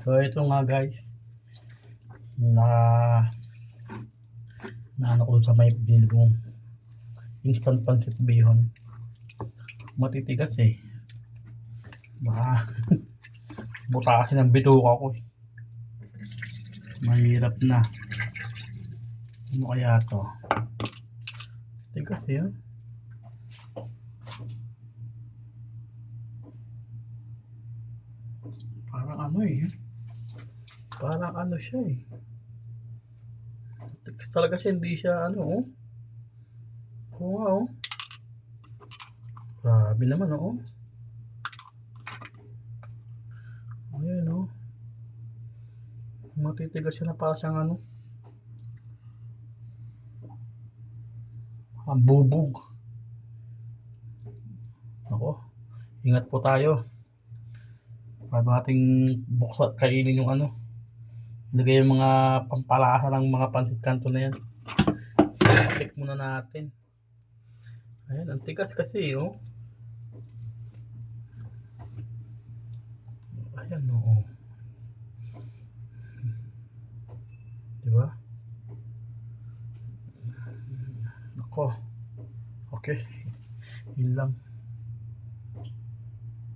So ito nga guys. Na na ano ko sa may binilong instant pancit bihon. Matitigas eh. Baka butasin ang bituka ko eh. Mahirap na. Ano kaya to? Tigas eh. oh. Parang ano eh. Parang ano siya eh. Talaga siya, hindi siya ano oh. Oo nga oh. Grabe naman oh. Ayan oh. Matitigas siya na para siyang ano. Ang bubog. Ako. Ingat po tayo. Bago nating buksan, kainin yung ano. Ilagay yung mga pampalasa ng mga pansit kanto na yan. Check muna natin. Ayan, ang tigas kasi oh. Ayan oo. Diba? Ako. Okay. Yun lang.